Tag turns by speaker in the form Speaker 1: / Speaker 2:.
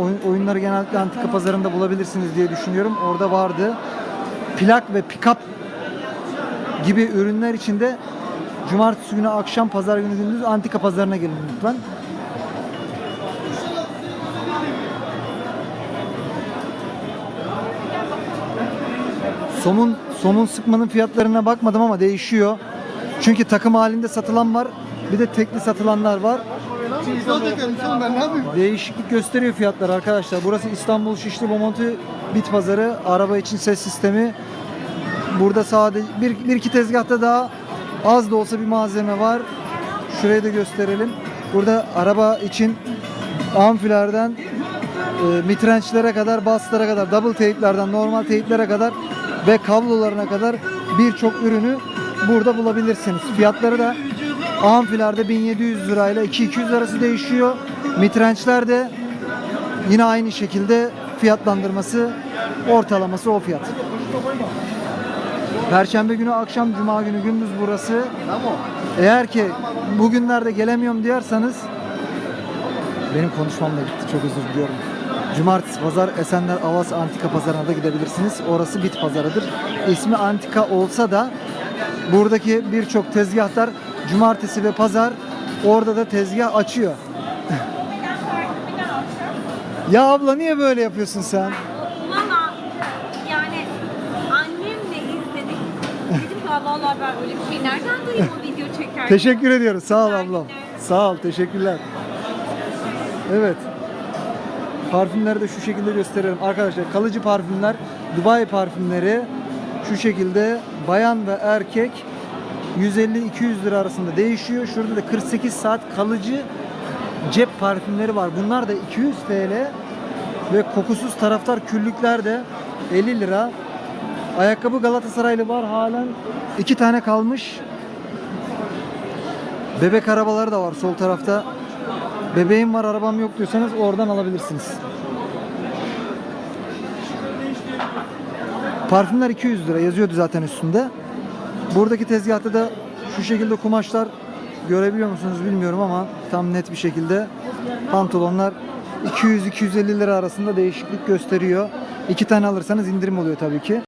Speaker 1: oyun- oyunları genellikle antika pazarında bulabilirsiniz diye düşünüyorum. Orada vardı. Plak ve pick-up gibi ürünler için de cumartesi günü akşam, pazar günü gündüz antika pazarına gelin lütfen. Somun somun sıkmanın fiyatlarına bakmadım ama değişiyor. Çünkü takım halinde satılan var. Bir de tekli satılanlar var. Değişiklik gösteriyor fiyatlar arkadaşlar. Burası İstanbul Şişli Bomonti Bit Pazarı. Araba için ses sistemi. Burada sadece bir, bir iki tezgahta daha az da olsa bir malzeme var. Şurayı da gösterelim. Burada araba için amfilerden e, mitrençlere kadar, baslara kadar, double teyplerden normal teyplere kadar ve kablolarına kadar birçok ürünü burada bulabilirsiniz. Fiyatları da amfilerde 1700 lirayla 2200 arası değişiyor. Mitrençler de yine aynı şekilde fiyatlandırması ortalaması o fiyat. Perşembe günü akşam, cuma günü gündüz burası. Eğer ki bugünlerde gelemiyorum diyorsanız benim konuşmam da gitti. Çok özür diliyorum. Cumartesi pazar Esenler Avas Antika Pazarı'na da gidebilirsiniz. Orası bit pazarıdır. İsmi Antika olsa da buradaki birçok tezgahlar cumartesi ve pazar orada da tezgah açıyor. ya abla niye böyle yapıyorsun sen?
Speaker 2: Valla yani annemle izledik. Dedim ki valla ben öyle bir şey nereden duyayım o video çekerken.
Speaker 1: Teşekkür ediyoruz. Sağ ol ablam. Sağ ol. Teşekkürler. Evet. Parfümleri de şu şekilde gösteriyorum. Arkadaşlar kalıcı parfümler, Dubai parfümleri şu şekilde bayan ve erkek 150-200 lira arasında değişiyor. Şurada da 48 saat kalıcı cep parfümleri var. Bunlar da 200 TL ve kokusuz taraftar küllükler de 50 lira. Ayakkabı Galatasaraylı var halen. iki tane kalmış. Bebek arabaları da var sol tarafta. Bebeğim var arabam yok diyorsanız oradan alabilirsiniz. Parfümler 200 lira yazıyordu zaten üstünde. Buradaki tezgahta da şu şekilde kumaşlar görebiliyor musunuz bilmiyorum ama tam net bir şekilde pantolonlar 200-250 lira arasında değişiklik gösteriyor. İki tane alırsanız indirim oluyor tabii ki.